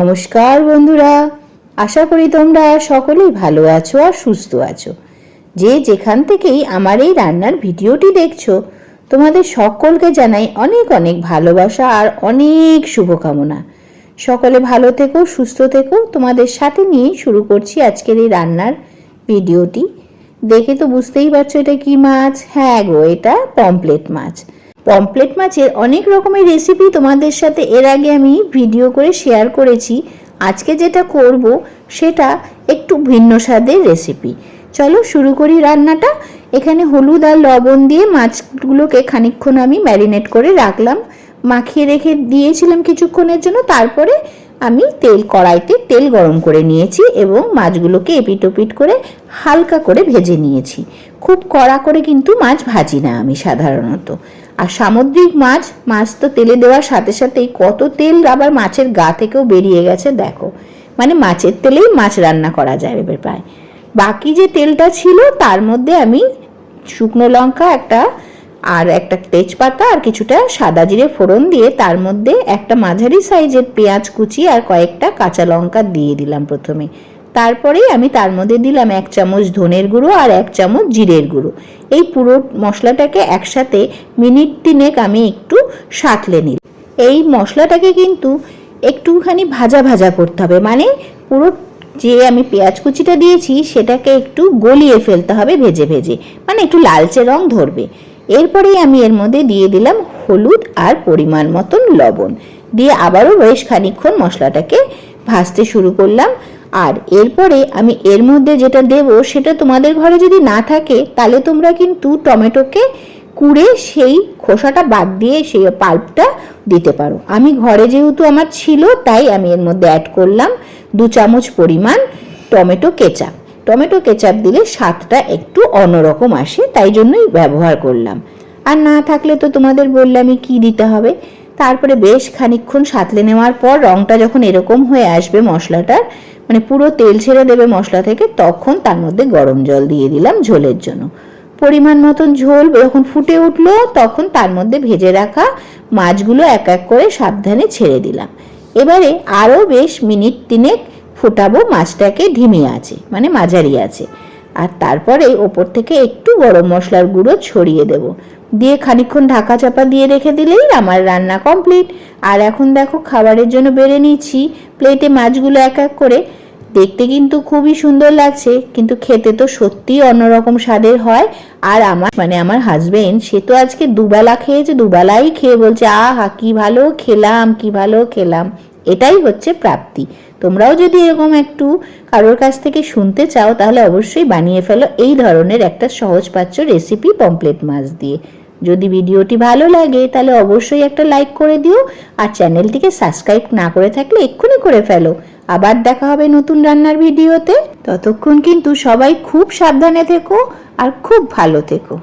নমস্কার বন্ধুরা। আশা করি তোমরা সকলেই ভালো আছো আর সুস্থ আছো। যে যেখান থেকেই আমার এই রান্নার ভিডিওটি দেখছ, তোমাদের সকলকে জানাই অনেক অনেক ভালোবাসা আর অনেক শুভকামনা। সকলে ভালো থেকো, সুস্থ থেকো। তোমাদের সাথে নিয়েই শুরু করছি আজকের এই রান্নার ভিডিওটি। দেখে তো বুঝতেই পারছ এটা কি মাছ? হ্যাঁ গো, এটা পমপ্লেট মাছ। পমপ্লেট মাছের অনেক রকমের রেসিপি তোমাদের সাথে এর আগে আমি ভিডিও করে শেয়ার করেছি। আজকে যেটা করব, সেটা একটু ভিন্ন স্বাদের রেসিপি চলো শুরু করি রান্নাটা। এখানে হলুদ আর লবণ দিয়ে মাছগুলোকে খানিকক্ষণ আমি ম্যারিনেট করে রাখলাম। মাখিয়ে রেখে দিয়েছিলাম কিছুক্ষণের জন্য। তারপরে আমি তেল, কড়াইতে তেল গরম করে নিয়েছি এবং মাছগুলোকে এপিটোপিট করে হালকা করে ভেজে নিয়েছি। খুব কড়া করে কিন্তু মাছ ভাজি না আমি সাধারণত। আর সামুদ্রিক মাছ মাছ তো তেলে দেওয়ার সাথে সাথেই কত তেল আবার মাছের গা থেকেও বেরিয়ে গেছে, দেখো। মানে মাছের তেলেই মাছ রান্না করা যাবে প্রায়। বাকি যে তেলটা ছিল, তার মধ্যে আমি শুকনো লঙ্কা, একটা, আর একটা তেজপাতা, আর কিছুটা সাদা জিরে ফোড়ন দিয়ে তার মধ্যে একটা মাঝারি সাইজের পেঁয়াজ কুচি আর কয়েকটা কাঁচা লঙ্কা দিয়ে দিলাম প্রথমে। তারপরেই আমি তার মধ্যে দিলাম এক চামচ ধনের গুঁড়ো আর এক চামচ জিরের গুঁড়ো। এই পুরো মশলাটাকে একসাথে মিনিট তিনেক আমি একটু সাঁতলে নিই এই মশলাটাকে কিন্তু একটুখানি ভাজা ভাজা করতে হবে। মানে পুরো যে আমি পেঁয়াজ কুচিটা দিয়েছি, সেটাকে একটু গলিয়ে ফেলতে হবে ভেজে ভেজে। মানে একটু লালচে রং ধরবে। এরপরেই আমি এর মধ্যে দিয়ে দিলাম হলুদ আর পরিমাণ মতন লবণ। দিয়ে আবারও বেশ খানিক্ষণ মশলাটাকে ভাজতে শুরু করলাম। আর এরপরে আমি এর মধ্যে যেটা দেব, সেটা তোমাদের ঘরে যদি না থাকে, তাহলে তোমরা কিন্তু টমেটোকে কুড়ে সেই খোসাটা বাদ দিয়ে সেই পাল্পটা দিতে পারো। আমি ঘরে যেহেতু আমার ছিল, তাই আমি এর মধ্যে অ্যাড করলাম দু চামচ পরিমাণ টমেটো কেচাপ। টমেটো কেচাপ দিলে স্বাদটা একটু অন্যরকম আসে, তাই জন্যই ব্যবহার করলাম। আর না থাকলে তো তোমাদের বললামই কি দিতে হবে। তারপরে বেশ খানিক্ষণ সাঁতলে নেওয়ার পর রংটা যখন এরকম হয়ে আসবে মশলাটার মানে পুরো তেল ছেড়ে দেবে মশলা থেকে, তখন তার মধ্যে গরম জল দিয়ে দিলাম ঝোলের জন্য। পরিমাণ মতন ঝোল যখন ফুটে উঠল, তখন তার মধ্যে ভেজে রাখা মাছগুলো এক এক করে সাবধানে ছেড়ে দিলাম। এবারে আরও বেশ মিনিট তিনেক ফোটাবো মাছটাকে ধিমে আছে মানে মাঝারি আছে। আর তারপরে ওপর থেকে একটু গরম মশলার গুঁড়ো ছড়িয়ে দেব। দিয়ে খানিক্ষণ ঢাকা চাপা দিয়ে রেখে দিলেই আমার রান্না কমপ্লিট। আর এখন দেখো খাবারের জন্য বেড়ে নিচ্ছি। প্লেটে মাছগুলো এক এক করে দেখতে কিন্তু খুবই সুন্দর লাগছে, কিন্তু খেতে তো সত্যিই অন্যরকম স্বাদের হয়। আর আমার মানে আমার হাজবেন্ড সে তো আজকে দুবেলা খেয়েছে, দুবেলাই খেয়ে বলছে, আহা, কি ভালো খেলাম, কি ভালো খেলাম। এটাই হচ্ছে প্রাপ্তি। তোমরাও যদি এরকম একটু কারোর কাছ থেকে শুনতে চাও, তাহলে অবশ্যই বানিয়ে ফেলো এই ধরনের একটা সহজপাচ্য রেসিপি পমপ্লেট মাছ দিয়ে। যদি ভিডিওটি ভালো লাগে, তাহলে অবশ্যই একটা লাইক করে দিও, আর চ্যানেলটিকে সাবস্ক্রাইব না করে থাকলে এক্ষুনি করে ফেলো। আবার দেখা হবে নতুন রান্নার ভিডিওতে। ততক্ষণ কিন্তু সবাই খুব সাবধানে থেকো আর খুব ভালো থেকো।